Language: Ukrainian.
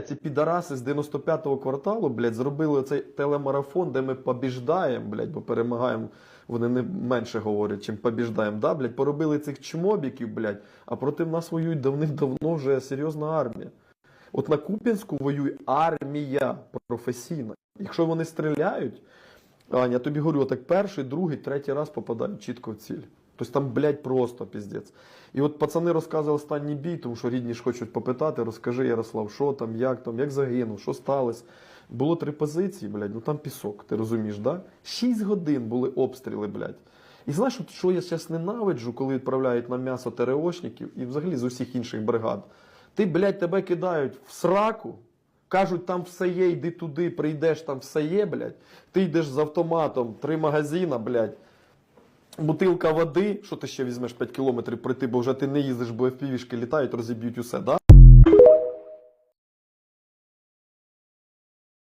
ці підараси з 95-го кварталу, блядь, зробили цей телемарафон, де ми побіждаємо, блядь, бо перемагаємо. Вони не менше говорять, чим побіждаємо. Да, блядь, поробили цих чмобіків, блядь, а проти нас воюють давним-давно вже серйозна армія. От на Куп'янську воює армія професійна. Якщо вони стріляють, Аня, я тобі говорю, так перший, другий, третій раз попадають чітко в ціль. Тобто там, блядь, просто піздець. І от пацани розказували останній бій, тому що рідні ж хочуть попитати, розкажи, Ярослав, що там, як там, як загинув, що сталося. Було три позиції, блядь, ну там пісок, ти розумієш, да? Шість годин були обстріли, блядь. І знаєш, от що я зараз ненавиджу, коли відправляють на м'ясо ТРОшників і взагалі з усіх інших бригад. Ти, блядь, тебе кидають в сраку, кажуть, там все є, йди туди, прийдеш, там все є, блядь. Ти йдеш з автоматом, три магазина, блядь. Бутилка води, що ти ще візьмеш 5 кілометрів пройти, бо вже ти не їздиш, бо FPV-шки літають, розіб'ють усе, да?